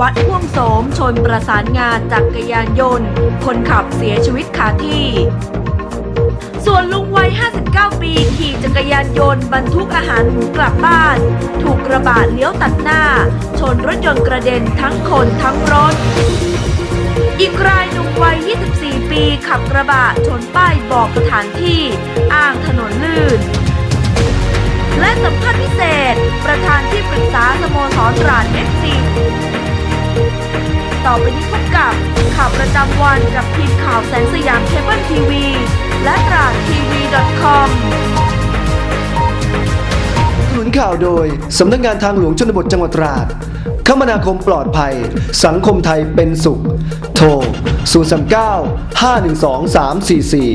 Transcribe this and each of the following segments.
วัดพ่วงโสมชนประสานงานจักรยานยนต์ คนขับเสียชีวิตคาที่ ส่วนลุงวัย 59 ปี ขี่จักรยานยนต์บรรทุกอาหารหมูกลับบ้าน ถูกกระบะเลี้ยวตัดหน้า ชนรถยนต์กระเด็นทั้งคนทั้งรถ อีกรายหนุ่มวัย 24 ปีขับกระบะชนป้ายบอกสถานที่ อ้างถนนลื่นและสัมภาษณ์พิเศษ ประธานที่ปรึกษาสโมสรตราดเอฟซี ต่อไปนี้พบกับข่าวประจำวันกับทีมข่าวแสงสยามเคเบิลทีวี และตราดทีวี .com สนุนข่าวโดย สำนักงานทางหลวงชนบทจังหวัดตราด คมนาคมปลอดภัย สังคมไทยเป็นสุข โทร 039 512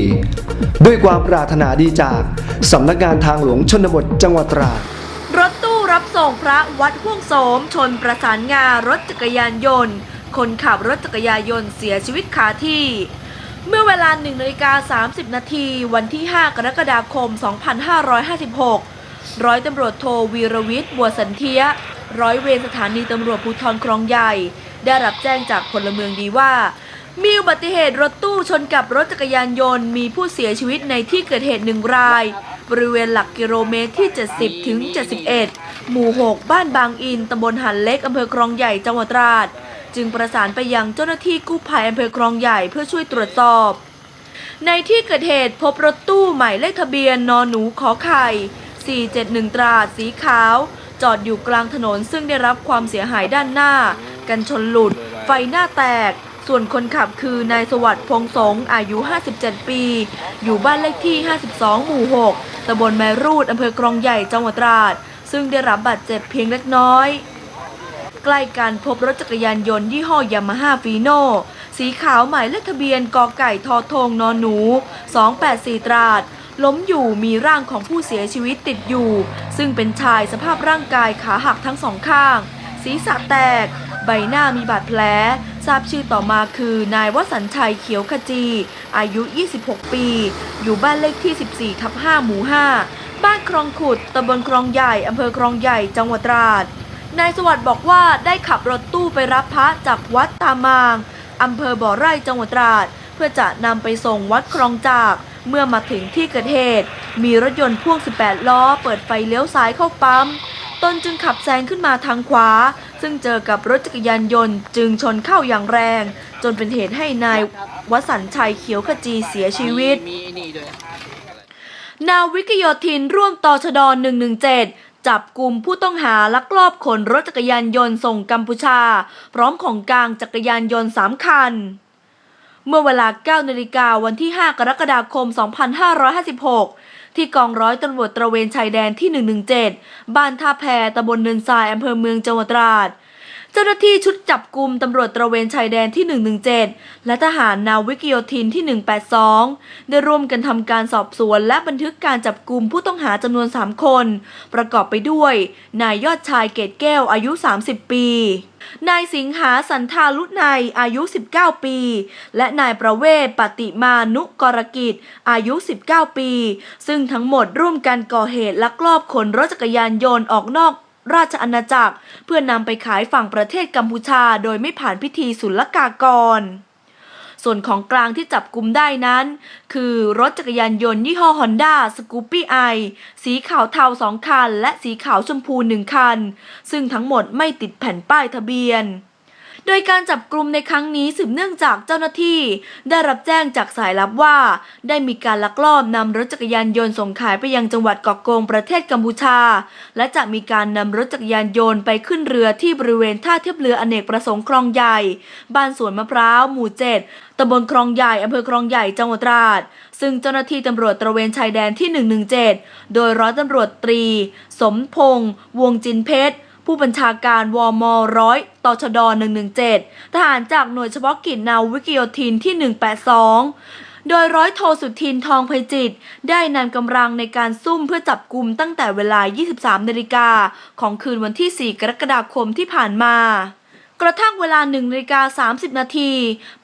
344 ด้วยความปรารถนาดีจาก สำนักงานทางหลวงชนบทจังหวัดตราด รับส่งพระวัดห่วงโสม ชนประสานงารถจักรยานยนต์ คนขับรถจักรยานยนต์เสียชีวิตคาที่ เมื่อเวลา1นาฬิกา30 นาทีวันที่ 5 กรกฎาคม 2556 ร้อยตำรวจโทวีรวิทย์บัวสันเทีย ร้อยเวรสถานีตำรวจภูธรคลองใหญ่ ได้รับแจ้งจากพลเมืองดีว่ามีอุบัติเหตุรถตู้ชนกับรถจักรยานยนต์ มีผู้เสียชีวิตในที่เกิดเหตุหนึ่งราย บริเวณหลักกิโลเมตรที่ 70 ถึง 71 หมู่ 6 บ้านบางอินตำบลหันเล็กอำเภอคลองใหญ่จังหวัดตราด จึงประสานไปยังเจ้าหน้าที่กู้ภัยอำเภอคลองใหญ่เพื่อช่วยตรวจสอบ ในที่เกิดเหตุพบรถตู้หมายเลขทะเบียนนอหนูขอไข่ 471 ตราดสีขาว จอดอยู่กลางถนนซึ่งได้รับความเสียหายด้านหน้า กันชนหลุด ไฟหน้าแตก ส่วนคนขับคือนายสวัสดิ์พงสง์อายุ 57 ปี อยู่บ้านเลขที่ 52 หมู่ 6 ตำบลแมรูดอำเภอคลองใหญ่ จังหวัดตราด ซึ่งได้รับบาดเจ็บเพียงเล็กน้อย ใกล้กันพบรถจักรยานยนต์ยี่ห้อยามาฮ่าฟีโนสีขาวหมายเลขทะเบียนกอไก่ทอทงนอนหนู 284 ตราด ล้มอยู่มีร่างของผู้เสียชีวิตติดอยู่ ซึ่งเป็นชายสภาพร่างกายขาหักทั้งสองข้าง ศีรษะแตก ใบหน้ามีบาดแผล ทราบชื่อต่อมาคือ นายวสันชัยเขียวขจี อายุ 26 ปี อยู่บ้านเลขที่ 14 ทับ 5 หมู่ 5 บ้านคลองขุดตำบลคลองใหญ่อำเภอคลองใหญ่ จังหวัดตราด นายสวัสดิ์บอกว่าได้ขับรถตู้ไปรับพระจากวัดตามางอำเภอบ่อไร่จังหวัดตราด เพื่อจะนำไปส่งวัดคลองจากเมื่อมาถึงที่เกิดเหตุ มีรถยนต์พ่วง 18 ล้อ เปิดไฟเลี้ยวซ้ายเข้าปั๊ม ตนจึงขับแซงขึ้นมาทางขวา ซึ่งเจอกับรถจักรยานยนต์จึงชนเข้าอย่างแรง จนเป็นเหตุให้นายวสันชัยเขียวขจีเสียชีวิตมีไอ้นี่ด้วยนาวิกโยธินร่วมตชด 117จับกลุ่มผู้ต้องหาลักลอบขนรถจักรยานยนต์ส่งกัมพูชา พร้อมของกลางจักรยานยนต์ 3 คัน เมื่อเวลา 9 นาฬิกาวันที่ 5 กรกฎาคม 2556 ที่กองร้อยตำรวจตระเวนชายแดนที่ 117 บ้านท่าแพตำบลเนินทรายอำเภอเมืองจังหวัดตราด เจ้าหน้าที่ชุดจับกลุ่มตำรวจตระเวนชายแดนที่ 117 และทหารนาวิกโยธินที่ 182 ได้ร่วมกันทำการสอบสวน และบันทึกการจับกลุ่มผู้ต้องหาจำนวน 3 คน ประกอบไปด้วย นายยอดชายเกตแก้วอายุ 30 ปี นายสิงหาสันทาลุไนยอายุ 19 ปี และนายประเวศปฏิมานุกรกิจ อายุ 19 ปี ซึ่งทั้งหมดร่วมกันก่อเหตุลักลอบขนรถจักรยานยนต์ออกนอก ราชอาณาจักร เพื่อนำไปขายฝั่งประเทศกัมพูชา โดยไม่ผ่านพิธีศุลกากร ส่วนของกลางที่จับกลุมได้นั้น คือรถจักรยานยนต์ยี่ห้อฮอนด้าสกูปปี้ไอสีขาวเทาสองคัน และสีขาวชมพูหนึ่งคัน ซึ่งทั้งหมดไม่ติดแผ่นป้ายทะเบียน โดยการจับกลุ่มในครั้งนี้สืบเนื่องจากเจ้าหน้าที่ ได้รับแจ้งจากสายลับว่า ได้มีการลักลอบนำรถจักรยานยนต์ส่งขายไปยังจังหวัดเกาะกงประเทศกัมพูชา และจะมีการนำรถจักรยานยนต์ไปขึ้นเรือที่บริเวณท่าเทียบเรืออเนกประสงค์คลองใหญ่ บ้านสวนมะพร้าว หมู่เจ็ดตำบลคลองใหญ่อำเภอคลองใหญ่จังหวัดตราด ซึ่งเจ้าหน้าที่ตำรวจตระเวนชายแดนที่ 117 โดยร้อยตำรวจตรี สมพงษ์วงจินเพชร ผู้บัญชาการวมร้อยตชด 117 ทหารจากหน่วยเฉพาะกิจนาวิกโยธินที่ 182 โดยร้อยโทสุทินทองไพจิต ได้นำกำลังในการซุ่มเพื่อจับกลุ่มตั้งแต่เวลา 23 นาฬิกาของคืนวันที่ 4 กรกฎาคมที่ผ่านมา กระทั่งเวลา1นาฬิกา30 นาที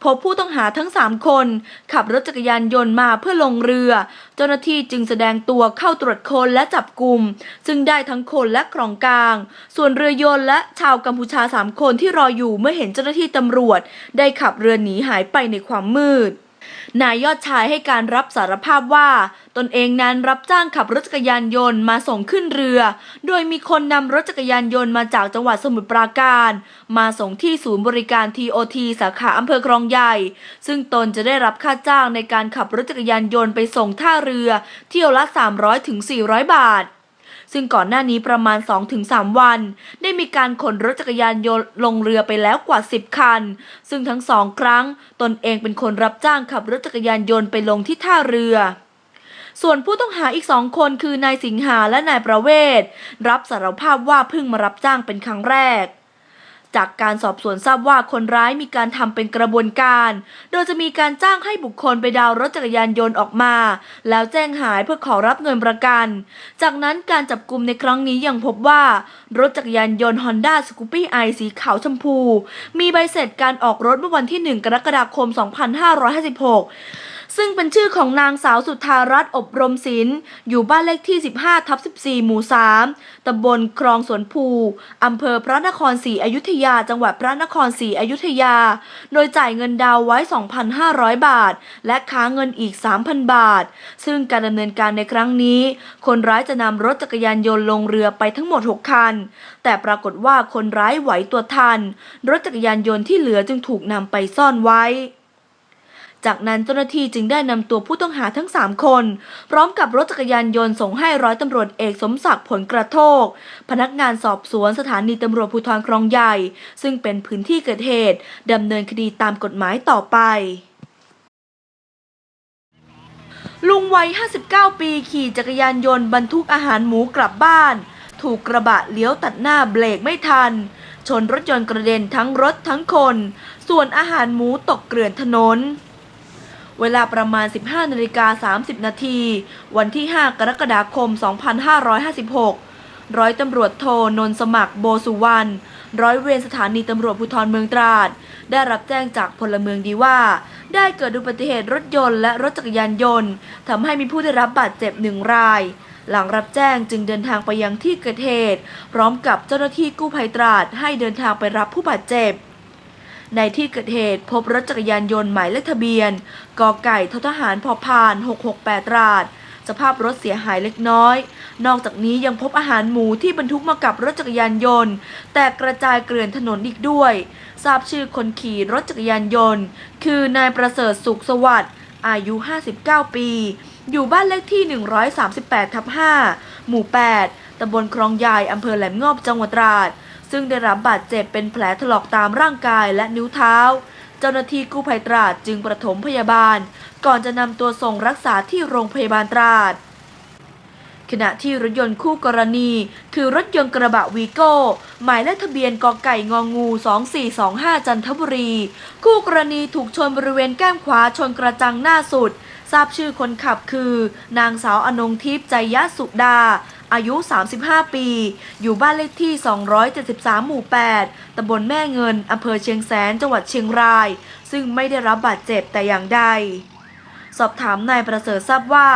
พบผู้ต้องหาทั้ง 3 คน ขับรถจักรยานยนต์มาเพื่อลงเรือ เจ้าหน้าที่จึงแสดงตัวเข้าตรวจค้นและจับกลุ่ม ซึ่งได้ทั้งคนและกล่องกลาง ส่วนเรือยนต์และชาวกัมพูชา 3 คนที่รออยู่เมื่อเห็นเจ้าหน้าที่ตำรวจ ได้ขับเรือหนีหายไปในความมืด นายยอดชายให้การรับสารภาพว่า ตนเองนั้นรับจ้างขับรถจักรยานยนต์มาส่งขึ้นเรือ โดยมีคนนำรถจักรยานยนต์มาจากจังหวัดสมุทรปราการ มาส่งที่ศูนย์บริการ TOT สาขาอำเภอคลองใหญ่ ซึ่งตนจะได้รับค่าจ้างในการขับรถจักรยานยนต์ไปส่งท่าเรือ เที่ยวละ 300-400ถึง400บาท ซึ่งก่อนหน้านี้ประมาณ 2-3 วัน ได้มีการขนรถจักรยานยนต์ลงเรือไปแล้วกว่า 10 คัน ซึ่งทั้งสองครั้ง ตนเองเป็นคนรับจ้างขับรถจักรยานยนต์ไปลงที่ท่าเรือส่วนผู้ต้องหาอีกสองคนคือนายสิงหาและนายประเวศ รับสารภาพว่าเพิ่งมารับจ้างเป็นครั้งแรก จากการสอบสวนทราบว่าคนร้ายมีการทำเป็นกระบวนการ โดยจะมีการจ้างให้บุคคลไปดาวรถจักรยานยนต์ออกมา แล้วแจ้งหายเพื่อขอรับเงินประกัน จากนั้นการจับกลุ่มในครั้งนี้ยังพบว่า รถจักรยานยนต์ Honda s c o o p y i สีขาวชมพู มีใบเสร็จการออกรถเมื่อวันที่ 1 กรกฎาคม 2556 ซึ่งเป็นชื่อของนางสาวสุธารัตน์อบรมศิลป์อยู่บ้านเลขที่ 15 ทับ 14 หมู่ 3 ตำบลคลองสวนภู อำเภอพระนครศรีอยุธยา จังหวัดพระนครศรีอยุธยา โดยจ่ายเงินดาวไว้ 2,500 บาท และค้างเงินอีก 3,000 บาท ซึ่งการดำเนินการในครั้งนี้ คนร้ายจะนำรถจักรยานยนต์ลงเรือไปทั้งหมด 6 คัน แต่ปรากฏว่าคนร้ายไหวตัวทัน รถจักรยานยนต์ที่เหลือจึงถูกนำไปซ่อนไว้ จากนั้นเจ้าหน้าที่จึงได้นำตัวผู้ต้องหาทั้ง 3 คน พร้อมกับรถจักรยานยนต์ส่งให้ร้อยตำรวจเอกสมศักดิ์ผลกระโทก พนักงานสอบสวนสถานีตำรวจภูธรคลองใหญ่ ซึ่งเป็นพื้นที่เกิดเหตุดำเนินคดีตามกฎหมายต่อไปลุงวัย 59 ปี ขี่จักรยานยนต์บรรทุกอาหารหมูกลับบ้าน ถูกกระบะเลี้ยวตัดหน้าเบรกไม่ทัน ชนรถยนต์กระเด็นทั้งรถทั้งคน ส่วนอาหารหมูตกเกลื่อนถนน เวลาประมาณ 15นาฬิกา30 นาที วันที่ 5 กรกฎาคม 2556 ร้อยตำรวจโทนนสมัครโบสุวรรณ ร้อยเวรสถานีตำรวจภูธรเมืองตราด ได้รับแจ้งจากพลเมืองดีว่า ได้เกิดอุบัติเหตุรถยนต์และรถจักรยานยนต์ทำให้มีผู้ได้รับบาดเจ็บหนึ่งราย หลังรับแจ้งจึงเดินทางไปยังที่เกิดเหตุ พร้อมกับเจ้าหน้าที่กู้ภัยตราดให้เดินทางไปรับผู้บาดเจ็บ ในที่เกิดเหตุพบรถจักรยานยนต์หมายเลขทะเบียนกอไก่ททหารพอพาน 668ตราด สภาพรถเสียหายเล็กน้อย นอกจากนี้ยังพบอาหารหมูที่บรรทุกมากับรถจักรยานยนต์ แตกกระจายเกลื่อนถนนอีกด้วย ทราบชื่อคนขี่รถจักรยานยนต์ คือนายประเสริฐสุขสวัสดิ์อายุ 59 ปี อยู่บ้านเลขที่ 138ทับ5หมู่ 8ตำบลคลองใหญ่อำเภอแหลมงอบจังหวัดตราด ซึ่งได้รับบาดเจ็บเป็นแผลถลอกตามร่างกายและนิ้วเท้า เจ้าหน้าที่กู้ภัยตราดจึงประถมพยาบาล ก่อนจะนำตัวส่งรักษาที่โรงพยาบาลตราด ขณะที่รถยนต์คู่กรณี คือรถยนต์กระบะวีโก้ หมายเลขทะเบียนกอไก่งองู 2425 จันทบุรี คู่กรณีถูกชนบริเวณแก้มขวาชนกระจังหน้าสุด ทราบชื่อคนขับคือ นางสาวอนงทิพย์ใจยะสุดา อายุ 35 ปี อยู่บ้านเลขที่ 273 หมู่ 8ตำบลแม่เงินอำเภอเชียงแสน จังหวัดเชียงราย ซึ่งไม่ได้รับบาดเจ็บแต่อย่างใด สอบถามนายประเสริฐทราบว่า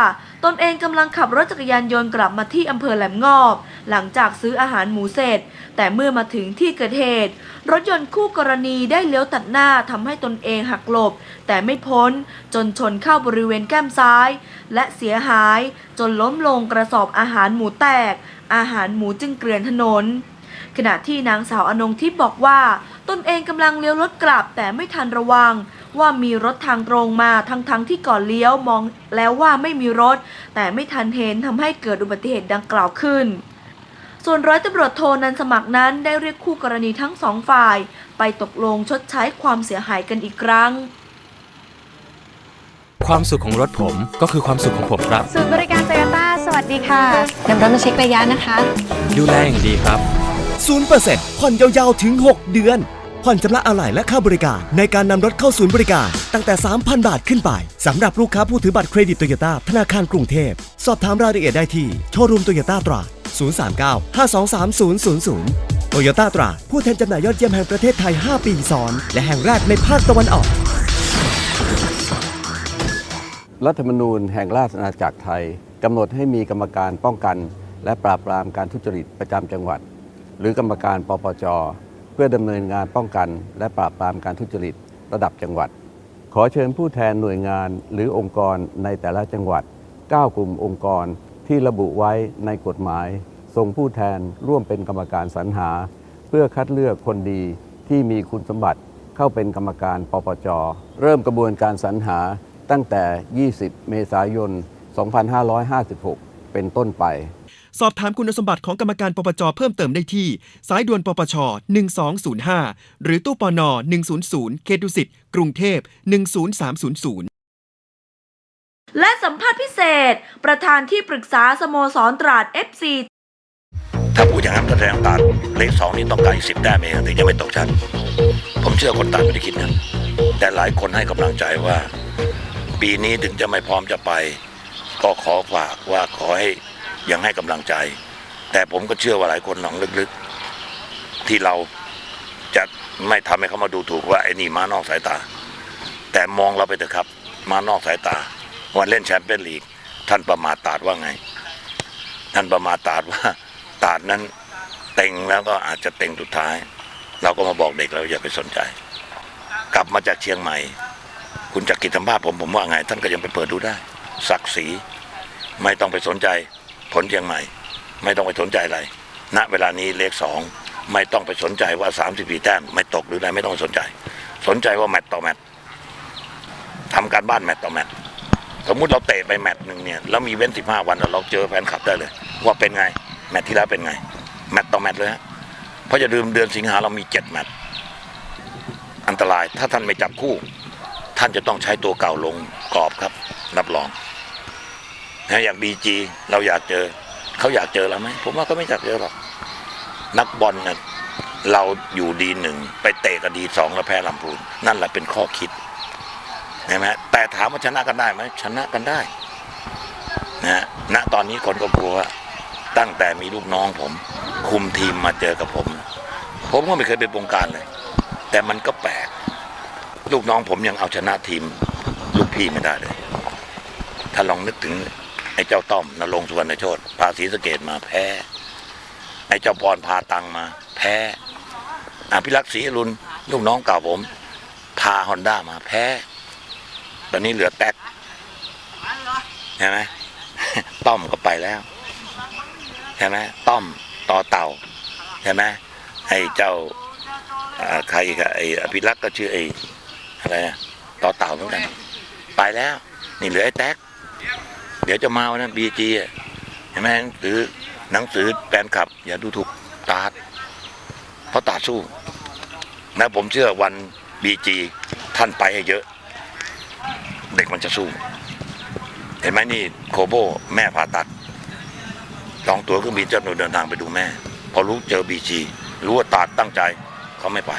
ตนเองกำลังขับรถจักรยานยนต์กลับมาที่อำเภอแหลมงอบ หลังจากซื้ออาหารหมูเสร็จ แต่เมื่อมาถึงที่เกิดเหตุ รถยนต์คู่กรณีได้เลี้ยวตัดหน้าทำให้ตนเองหักหลบ แต่ไม่พ้นจนชนเข้าบริเวณแก้มซ้าย และเสียหายจนล้มลงกระสอบอาหารหมูแตก อาหารหมูจึงเกลื่อนถนน ขณะที่นางสาวอนงทิพย์บอกว่า ตนเองกำลังเลี้ยวรถกลับแต่ไม่ทันระวัง ว่ามีรถทางตรงมาทั้งๆทที่ก่อนเลี้ยวมองแล้วว่าไม่มีรถ แต่ไม่ทันเห็นทำให้เกิดอุบัติเหตุดังกล่าวขึ้น ส่วนร้อยตำรวจโทนันสมัครนั้นได้เรียกคู่กรณีทั้งสองฝ่าย ไปตกลงชดใช้ความเสียหายกันอีกครั้ง ความสุขของรถผมก็คือความสุขของผมครับ ศูนย์บริการโตโยต้า สวัสดีค่ะนำรถมาเช็คระยะนะคะ ดูแลอย่างดีครับ 0%ผ่อนยาวๆถึง 6 เดือน ผ่อนชำระอะไหล่และค่าบริการ ในการนำรถเข้าศูนย์บริการ ตั้งแต่ 3,000 บาทขึ้นไปสำหรับลูกค้าผู้ถือบัตรเครดิตโตโยต้าธนาคารกรุงเทพ สอบถามรายละเอียดได้ที่โชว์รูมโตโยต้าตรา 039 523 000โตโยต้าตราผู้แทนจำหน่ายยอดเยี่ยมแห่งประเทศไทย 5 ปีซ้อน และแห่งแรกในภาคตะวันออก รัฐธรรมนูญแห่งราชอาณาจักรไทยกำหนดให้มีกรรมการป้องกัน และปราบปรามการทุจริตประจำจังหวัด หรือกรรมการปปจ เพื่อดำเนินงานป้องกัน และปราบปรามการทุจริตระดับจังหวัด ขอเชิญผู้แทนหน่วยงานหรือองค์กรในแต่ละจังหวัด 9 กลุ่มองค์กรที่ระบุไว้ในกฎหมาย ส่งผู้แทนร่วมเป็นกรรมการสรรหา เพื่อคัดเลือกคนดีที่มีคุณสมบัติเข้าเป็นกรรมการปปจ เริ่มกระบวนการสรรหาตั้งแต่ 20 เมษายน 2556 เป็นต้นไป สอบถามคุณสมบัติของกรรมการปปจเพิ่มเติมได้ที่ สายด่วนปปช 1205 หรือตู้ปน 100 เขตดุสิต กรุงเทพ 10300และสัมภาษณ์พิเศษ ประธานที่ปรึกษาสโมสรตราด FC ถ้าพูดอย่างนั้นแสดงตัดเลขสองนี่ต้องการอีกสิบแต้มเองถึงจะไม่ตกชั้นผมเชื่อคนตัดไม่ได้คิดนั้นแต่หลายคนให้กำลังใจว่า ปีนี้ถึงจะไม่พร้อมจะไป ก็ขอฝากว่าขอให้ ยังให้กำลังใจ แต่ผมก็เชื่อว่าหลายคนหนองลึกๆ ที่เราจะไม่ทำให้เขามาดูถูกว่าไอ้นี่มานอกสายตา แต่มองเราไปเถอะครับ มานอกสายตา วันเล่นแชมเปี้ยนลีก ท่านประมาทตาดว่าไง ท่านประมาทตาดว่าตาดนั้นเต็งแล้วก็อาจจะเต็งสุดท้าย เราก็มาบอกเด็กเราอย่าไปสนใจ กลับมาจากเชียงใหม่ คุณจักรกิจสัมภาษณ์ผมผมว่าไง ท่านก็ยังไปเปิดดูได้ศักดิ์ศรีไม่ต้องไปสนใจ ผลเชียงใหม่ ไม่ต้องไปสนใจอะไร ณ เวลานี้เลขสองไม่ต้องไปสนใจว่าสามสิบสี่แต้มไม่ตกหรืออะไรไม่ต้องสนใจ สนใจว่าแมตต์ต่อแมตต์ทำการบ้านแมตต์ต่อแมตต์สมมุติเราเตะไปแมตต์หนึ่งเนี่ยแล้วมีเว้นสิบห้าวันเราเจอแฟนคลับได้เลย ว่าเป็นไงแมตต์ที่แล้วเป็นไง แมตต์ต่อแมตต์เลยฮะเพราะอย่าลืมเดือนสิงหาเรามีเจ็ดแมตต์อันตรายถ้าท่านไม่จับคู่ ท่านจะต้องใช้ตัวเก่าลงกรอบครับรับรอง นะอย่างบีจีเราอยากเจอ เขาอยากเจอเราไหมผมว่าเขาไม่อยากเจอหรอกนักบอลน่ะเราอยู่ดีหนึ่งไปเตะกับดีสองแล้วแพ้ลำพูนนั่นแหละเป็นข้อคิดใช่ไหมแต่ถามว่าชนะกันได้ไหมชนะกันได้นะณตอนนี้คนก็กลัวตั้งแต่มีลูกน้องผม คุมทีมมาเจอกับผม ผมก็ไม่เคยเป็นวงการเลย แต่มันก็แปลก ลูกน้องผมยังเอาชนะทีม ลูกพี่ไม่ได้เลย ถ้าลองนึกถึง อ้เจ้าต้อมนรงสุวรรณโชตพาศรีสะเกดมาแพ้ ไอ้เจ้าพรพาตังมา แพ้อภิรักษ์ศรีอรุณลูกน้องเก่าผม พาฮอนด้ามาแพ้ ตอนนี้เหลือแท็กใช่ไหมต้อมก็ไปแล้วใช่ไหมต้อมต่อเต่าใช่ไหมไอ้เจ้าใครกอะไอ้อภิรักษ์ก็ชื่อไอ้อะไรต่อเต่าเหมือนกัน ไปแล้ว นี่เหลือไอ้แท็ก ดี๋ยวจะมาวันนั้นบีจีเห็นไหมหนังสือหนังสือแฟนคลับ อย่าดูถูกตาดเพราะตาดสู้นะผมเชื่อวันบีจีท่านไปให้เยอะ เด็กมันจะสู้ เห็นไหมนี่โคโบแม่ผ่าตัดจองตั๋วเครื่องบินเจ้าหนูเดินทางไปดูแม่ พอรู้เจอบีจีรู้ว่าตาดตั้งใจเขาไม่ไป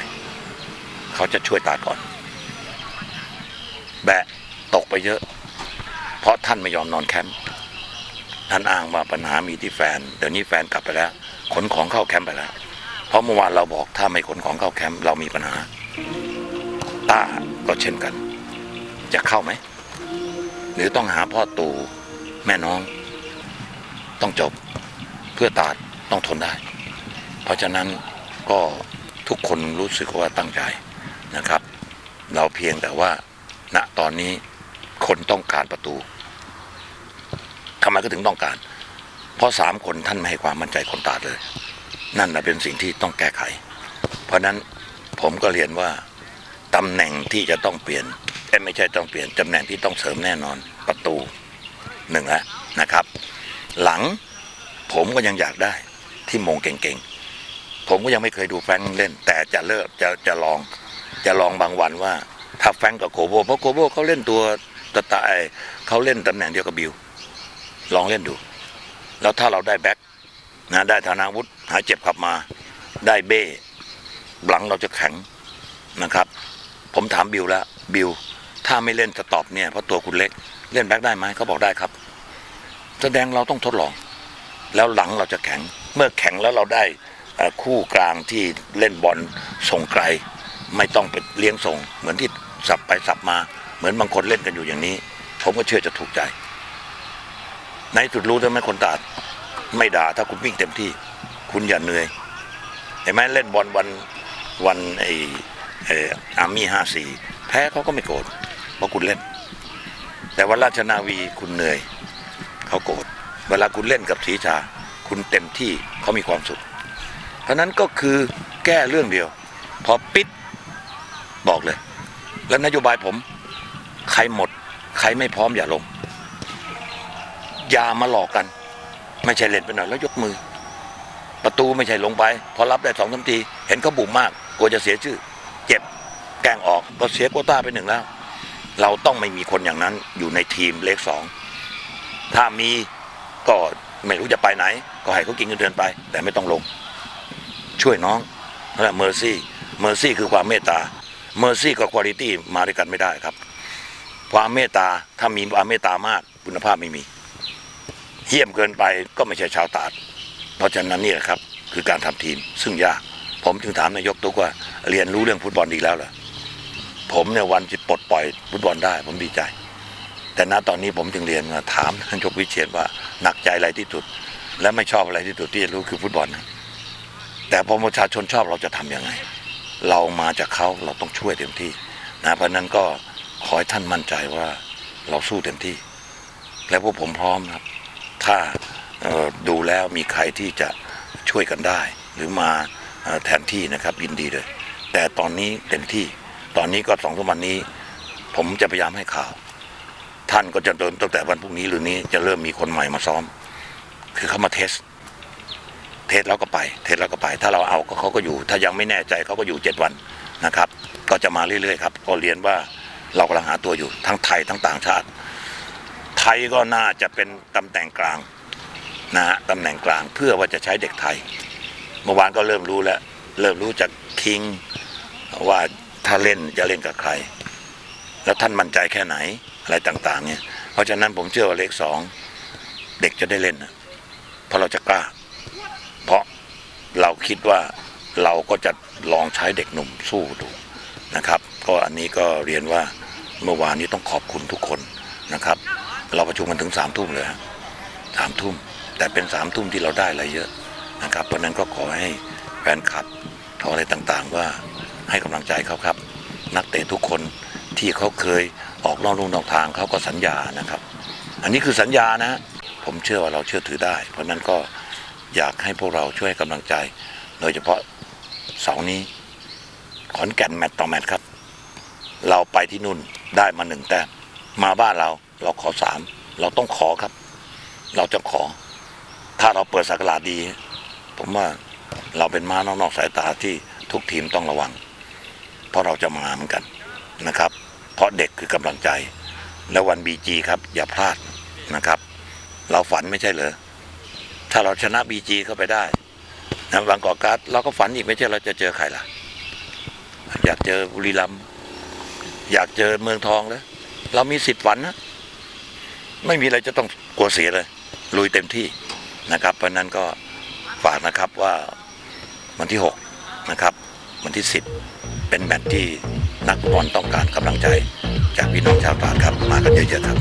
เขาจะช่วยตาดก่อน แบะตกไปเยอะ เพราะท่านไม่ยอมนอนแคมป์ท่านอ้างว่าปัญหามีที่แฟน เดี๋ยวนี้แฟนกลับไปแล้ว ขนของเข้าแคมป์ไปแล้ว เพราะเมื่อวานเราบอกถ้าไม่ขนของเข้าแคมป์เรามีปัญหาต้าก็เช่นกัน จะเข้าไหม หรือต้องหาพ่อตู่แม่น้อง ต้องจบเพื่อตาดต้องทนได้ เพราะฉะนั้นก็ทุกคนรู้สึกว่าตั้งใจนะครับ เราเพียงแต่ว่าณตอนนี้คนต้องการประตู ทำไมก็ถึงต้องการ เพราะสามคนท่านไม่ให้ความมั่นใจคนตาดเลย นั่นนะเป็นสิ่งที่ต้องแก้ไข เพราะฉะนั้นผมก็เรียนว่าตำแหน่งที่จะต้องเปลี่ยนไม่ใช่ต้องเปลี่ยนตำแหน่งที่ต้องเสริมแน่นอนประตูหนึ่งแล้วนะครับ หลังผมก็ยังอยากได้ที่มงเก่งๆ ผมก็ยังไม่เคยดูแฟงเล่น แต่จะเลิกจะจะลองจะลองบางวันว่าถ้าแฟงกับโคโบเพราะโคโบเขาเล่นตัวตะตายเขาเล่นตำแหน่งเดียวกับบิว ลองเล่นดู แล้วถ้าเราได้แบ็คนะได้ธนาวุฒิหายเจ็บขับมา ได้เบ้หลังเราจะแข็งนะครับ ผมถามบิวแล้วบิวถ้าไม่เล่นสต็อปเนี่ยเพราะตัวคุณเล็ก เล่นแบ็คได้ไหมเขาบอกได้ครับ แสดงเราต้องทดลอง แล้วหลังเราจะแข็ง เมื่อแข็งแล้วเราได้คู่กลางที่เล่นบอลส่งไกล ไม่ต้องไปเลี้ยงส่ง เหมือนที่สับไปสับมา เหมือนบางคนเล่นกันอยู่อย่างนี้ ผมก็เชื่อจะถูกใจ ในสุดรู้ใช่ไหมคนตาด ไม่ด่าถ้าคุณวิ่งเต็มที่ คุณอย่าเหนื่อยเห็นไหมเล่นบอลวันวันไอไออาร์มี่ห้าสี่แพ้เขาก็ไม่โกรธเพราะคุณเล่น แต่วันราชนาวีคุณเหนื่อยเขาโกรธเวลาคุณเล่นกับสีชา คุณเต็มที่เขามีความสุข เพราะนั้นก็คือแก้เรื่องเดียว พอปิดบอกเลย แล้วนโยบายผม ใครหมด ใครไม่พร้อมอย่าลง อย่ามาหลอกกัน ไม่ใช่เล่นไปหน่อยแล้วยกมือ ประตูไม่ใช่ลงไป พอรับได้สองสามที เห็นเขาบุ่มมากกลัวจะเสียชื่อ เจ็บแกล้งออกก็เสียโควต้าไปหนึ่งแล้ว เราต้องไม่มีคนอย่างนั้นอยู่ในทีมเลขสองถ้ามีก็ไม่รู้จะไปไหน ก็ให้เขากินเงินเดือนไป แต่ไม่ต้องลง ช่วยน้องนั่นแหละเมอร์ซี่เมอร์ซี่คือความเมตตาเมอร์ซี่กับคุณภาพมาด้วยกันไม่ได้ครับ ความเมตตาถ้ามีความเมตตามากคุณภาพไม่มี เหี้ยมเกินไปก็ไม่ใช่ชาวตาด เพราะฉะนั้นนี่แหละครับคือการทำทีมซึ่งยาก ผมจึงถามนายกตุกว่าเรียนรู้เรื่องฟุตบอลดีแล้วเหรอผมเนี่ยวันที่ปลดปล่อยฟุตบอลได้ ผมดีใจ แต่ณตอนนี้ผมจึงเรียนมาถามนานยกวิเชียนว่าหนักใจอะไรที่สุด และไม่ชอบอะไรที่สุดที่จะรู้คือฟุตบอลนะแต่พอประชาชนชอบเราจะทำยังไง เรามาจากเขาเราต้องช่วยเต็มที่นะเพราะนั้นก็ขอให้ท่านมั่นใจว่าเราสู้เต็มที่ และพวกผมพร้อมครับ ถ้าดูแล้วมีใครที่จะช่วยกันได้ หรือมาแทนที่นะครับยินดีเลย แต่ตอนนี้เต็มที่ตอนนี้ก็สองสามวันนี้ ผมจะพยายามให้ข่าว ท่านก็จะเดินตั้งแต่วันพรุ่งนี้หรือนี้จะเริ่มมีคนใหม่มาซ้อม คือเขามาเทส เทสแล้วก็ไป เทสแล้วก็ไป ถ้าเราเอาก็เขาก็อยู่ ถ้ายังไม่แน่ใจเขาก็อยู่เจ็ดวันนะครับ ก็จะมาเรื่อยๆครับก็เรียนว่าเรากำลังหาตัวอยู่ทั้งไทยทั้งต่างชาติ ไทยก็น่าจะเป็นตำแหน่งกลางนะฮะตำแหน่งกลางเพื่อว่าจะใช้เด็กไทย เมื่อวานก็เริ่มรู้แล้ว เริ่มรู้จากคิงว่าถ้าเล่นจะเล่นกับใคร แล้วท่านมั่นใจแค่ไหนอะไรต่าง ๆ เนี่ย เพราะฉะนั้นผมเชื่อว่าเลขสองเด็กจะได้เล่นนะเพราะเราจะกล้า เพราะเราคิดว่าเราก็จะลองใช้เด็กหนุ่มสู้ดูนะครับ ก็อันนี้ก็เรียนว่าเมื่อวานนี้ต้องขอบคุณทุกคนนะครับ เราประชุมกันถึงสามทุ่มเลยฮะสามทุ่มแต่เป็นสามทุ่มที่เราได้อะไรเยอะนะครับ เพราะนั้นก็ขอให้แฟนคลับทออะไรต่างๆ ว่าให้กำลังใจเขาครับ นักเตะทุกคนที่เขาเคยออกนอกลู่นอกทางเขาก็สัญญานะครับ อันนี้คือสัญญานะ ผมเชื่อว่าเราเชื่อถือได้ เพราะนั้นก็อยากให้พวกเราช่วยให้กำลังใจ โดยเฉพาะเสาร์นี้ขอนแก่นแมตต์ต่อแมตต์ครับ เราไปที่นู่นได้มาหนึ่งแต้มมาบ้านเรา เราขอสามเราต้องขอครับ เราจะขอ ถ้าเราเปิดสักราดี ผมว่าเราเป็นม้านอกสายตาที่ทุกทีมต้องระวัง เพราะเราจะมาเหมือนกันนะครับ เพราะเด็กคือกำลังใจ แล้ววันบีจีครับ อย่าพลาดนะครับ เราฝันไม่ใช่เหรอถ้าเราชนะบีจีเข้าไปได้นะบางกอกการ์ดเราก็ฝันอีกไม่ใช่เราจะเจอใครล่ะ อยากเจอบุรีรัมย์อยากเจอเมืองทองแล้วเรามีสิทธิ์ฝันนะ ไม่มีอะไรจะต้องกลัวเสียเลย ลุยเต็มที่นะครับ เพราะนั้นก็ฝากนะครับว่าวันที่ 6 นะครับ วันที่ 10 เป็นแมตช์ที่นักฟุตบอลต้องการกำลังใจ จากพี่น้องชาวตราดครับ มากันเยอะๆครับ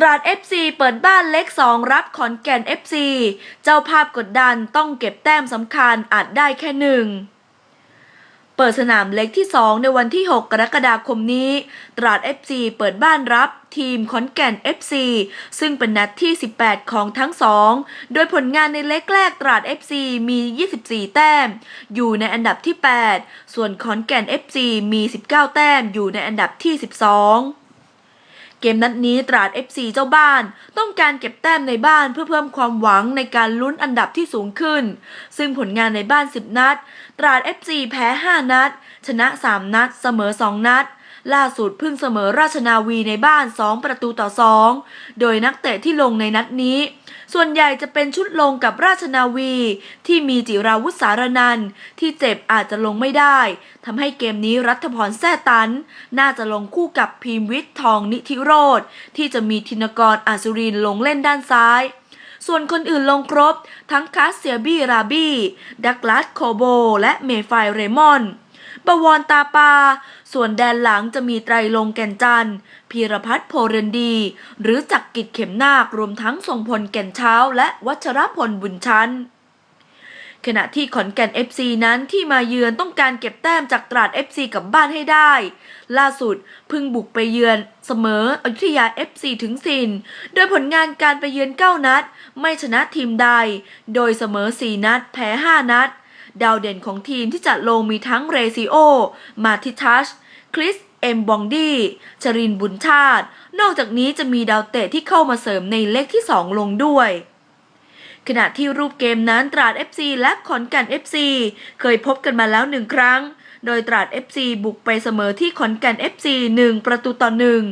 ตราด FC เปิดบ้านเล็ก 2 รับขอนแก่น FC เจ้าภาพกดดันต้องเก็บแต้มสำคัญอาจได้แค่หนึ่งเปิดสนามเล็กที่ 2 ในวันที่ 6 กรกฎาคมนี้ ตราด FC เปิดบ้านรับทีมขอนแก่น FC ซึ่งเป็นนัดที่ 18 ของทั้งสอง โดยผลงานในเล็กแรกตราด FC มี 24 แต้ม อยู่ในอันดับที่ 8 ส่วนขอนแก่น FC มี 19 แต้ม อยู่ในอันดับที่ 12 เกมนัดนี้ตราด FC เจ้าบ้าน ต้องการเก็บแต้มในบ้านเพื่อเพิ่มความหวังในการลุ้นอันดับที่สูงขึ้น ซึ่งผลงานในบ้าน 10 นัด ตราด FC แพ้ 5 นัด ชนะ 3 นัด เสมอ 2 นัด ล่าสุดเพิ่งเสมอราชนาวีในบ้าน 2 ประตูต่อ 2 โดยนักเตะที่ลงในนัดนี้ ส่วนใหญ่จะเป็นชุดลงกับราชนาวี ที่มีจิราวุธสารนันที่เจ็บอาจจะลงไม่ได้ทำให้เกมนี้รัฐพรแซ่ตัน น่าจะลงคู่กับพีมวิทย์ทองนิธิโรธที่จะมีธินกรอาสุรินลงเล่นด้านซ้ายส่วนคนอื่นลงครบ ทั้งคาสเซียบี้ราบี้ ดักลัสโคโบ และเมฟายเรมอน ประวรตาปา ส่วนแดนหลังจะมีไตรลงแก่นจันทร์พีรพัฒน์โพเรนดี หรือจักรกิจเข็มนาครวมทั้งทรงพลแก่นเช้า และวัชรพลบุญชันขณะที่ขอนแก่น FC นั้นที่มาเยือนต้องการเก็บแต้มจากตราด FC กลับบ้านให้ได้ ล่าสุดพิ่งบุกไปเยือนเสมออยุธยา FC ถึงสิน โดยผลงานการไปเยือน 9 นัด ไม่ชนะทีมใด โดยเสมอ 4 นัด แพ้ 5 นัด ดาวเด่นของทีมที่จะลงมีทั้งเรซิโอ มาทิทัช คริส เอ็มบองดีชรินบุญชาติ นอกจากนี้จะมีดาวเตะที่เข้ามาเสริมในเลขที่ 2 ลงด้วยขณะที่รูปเกมนั้นตราด FC และขอนแก่น FC เคยพบกันมาแล้วหนึ่งครั้ง โดยตราด FC บุกไปเสมอที่ขอนแก่น FC 1 ประตูต่อหนึ่ง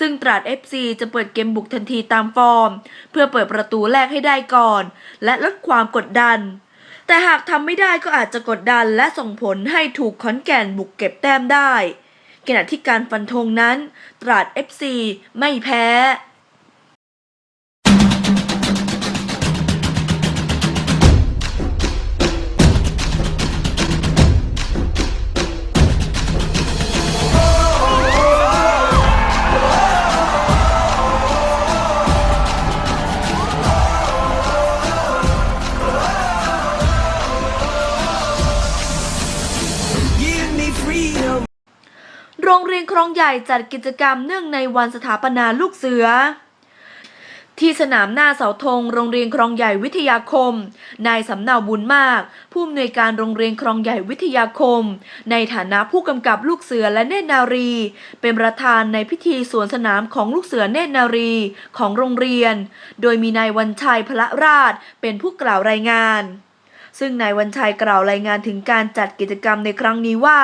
ซึ่งตราด FC จะเปิดเกมบุกทันทีตามฟอร์ม เพื่อเปิดประตูแรกให้ได้ก่อน และลดความกดดัน แต่หากทำไม่ได้ก็อาจจะกดดันและส่งผลให้ถูกขอนแก่นบุกเก็บแต้มได้ขณะที่การฟันธงนั้น ตราด FC ไม่แพ้ รงเรียนคลองใหญ่จัดกิจกรรมเนื่องในวันสถาปนาลูกเสือ ที่สนามหน้าเสาธงโรงเรียนคลองใหญ่วิทยาคม นายสำเนาบุญมาก ผู้อำนวยการโรงเรียนคลองใหญ่วิทยาคม ในฐานะผู้กำกับลูกเสือและเนตรนารี เป็นประธานในพิธีสวนสนามของลูกเสือเนตรนารีของโรงเรียน โดยมีนายวันชัยพละราชเป็นผู้กล่าวรายงานซึ่งนายวันชัยกล่าวรายงานถึงการจัดกิจกรรมในครั้งนี้ว่า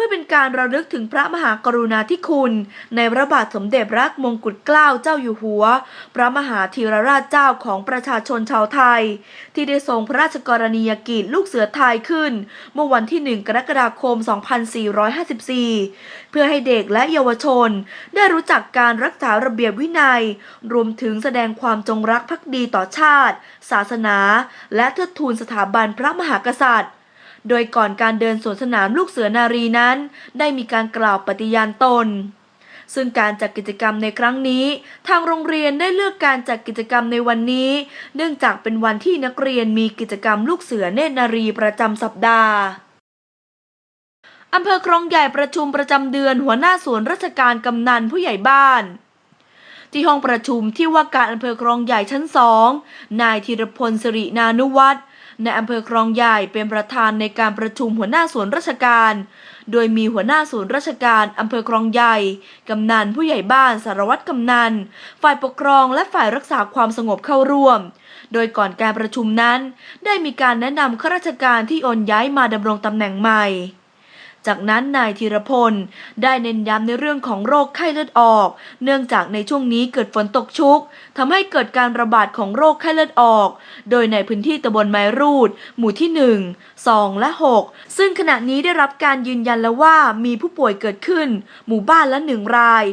พื่อเป็นการระลึกถึงพระมหากรุณาธิคุณ ในพระบาทสมเด็จพระมงกุฎเกล้าเจ้าอยู่หัว พระมหาธีรราชเจ้าของประชาชนชาวไทย ที่ได้ทรงพระราชกรณียกิจลูกเสือไทยขึ้น เมื่อวันที่ 1 กรกฎาคม 2454 เพื่อให้เด็กและเยาวชน ได้รู้จักการรักษาระเบียบวินัย รวมถึงแสดงความจงรักภักดีต่อชาติ ศาสนา และเทิดทูนสถาบันพระมหากษัตริย์ โดยก่อนการเดินสวนสนามลูกเสือนารีนั้น ได้มีการกล่าวปฏิญาณตน ซึ่งการจัดกิจกรรมในครั้งนี้ ทางโรงเรียนได้เลือกการจัดกิจกรรมในวันนี้ เนื่องจากเป็นวันที่นักเรียนมีกิจกรรมลูกเสือเนตรนารีประจำสัปดาห์อำเภอครองใหญ่ประชุมประจำเดือนหัวหน้าส่วนราชการกำนันผู้ใหญ่บ้าน ที่ห้องประชุมที่ว่าการอำเภอครองใหญ่ชั้นสองนายธีรพลสิรินานุวัฒน์ ในอำเภอคลองใหญ่เป็นประธานในการประชุมหัวหน้าส่วนราชการ โดยมีหัวหน้าส่วนราชการอำเภอคลองใหญ่ กำนันผู้ใหญ่บ้านสารวัตรกำนัน ฝ่ายปกครองและฝ่ายรักษาความสงบเข้าร่วม โดยก่อนการประชุมนั้น ได้มีการแนะนำข้าราชการที่โอนย้ายมาดำรงตำแหน่งใหม่ จากนั้นนายธีรพลได้เน้นย้ำในเรื่องของโรคไข้เลือดออก เนื่องจากในช่วงนี้เกิดฝนตกชุกทำให้เกิดการระบาดของโรคไข้เลือดออก โดยในพื้นที่ตำบลไม้รูด หมู่ที่ 1 2 และ 6 ซึ่งขณะนี้ได้รับการยืนยันแล้วว่ามีผู้ป่วยเกิดขึ้น หมู่บ้านละหนึ่งราย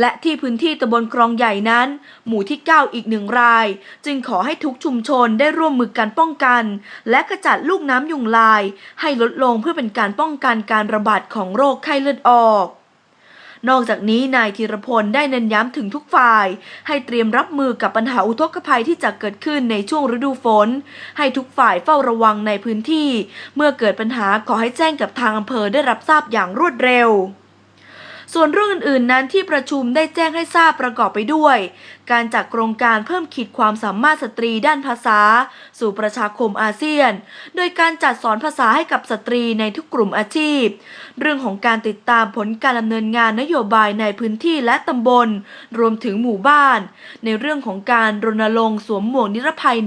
และที่พื้นที่ตำบลคลองใหญ่นั้น หมู่ที่ 9 อีกหนึ่งราย จึงขอให้ทุกชุมชนได้ร่วมมือกันป้องกัน และกระจัดลูกน้ำยุงลาย ให้ลดลงเพื่อเป็นการป้องกันการระบาดของโรคไข้เลือดออก นอกจากนี้นายธีรพลได้เน้นย้ำถึงทุกฝ่าย ให้เตรียมรับมือกับปัญหาอุทกภัยที่จะเกิดขึ้นในช่วงฤดูฝน ให้ทุกฝ่ายเฝ้าระวังในพื้นที่ เมื่อเกิดปัญหาขอให้แจ้งกับทางอำเภอได้รับทราบอย่างรวดเร็ว ส่วนเรื่องอื่นๆนั้นที่ประชุมได้แจ้งให้ทราบประกอบไปด้วย การจัดโครงการเพิ่มขีดความสามารถสตรีด้านภาษา สู่ประชาคมอาเซียน โดยการจัดสอนภาษาให้กับสตรีในทุกกลุ่มอาชีพ เรื่องของการติดตามผลการดำเนินงานนโยบายในพื้นที่และตำบล รวมถึงหมู่บ้าน ในเรื่องของการรณรงค์สวมหมวกนิรภัย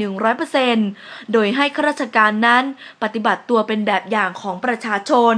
100%โดยให้ข้าราชการนั้นปฏิบัติตัวเป็นแบบอย่างของประชาชน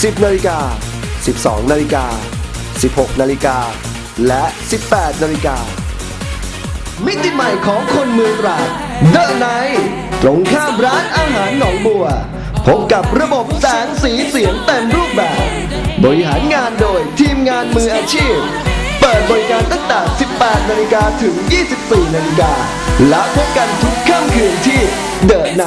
10นาฬิกา 12นาฬิกา 16นาฬิกา และ 18นาฬิกา มิติใหม่ของคนเมืองตราดเดอะไนตรงข้ามร้านอาหารหนองบัว พบกับระบบแสงสีเสียงเต็มรูปแบบ บริหารงานโดยทีมงานมืออาชีพ เปิดบริการตั้งแต่ 18 นาฬิกาถึง 24 นาฬิกา และพบกันทุกค่ำคืนที่เดอะไน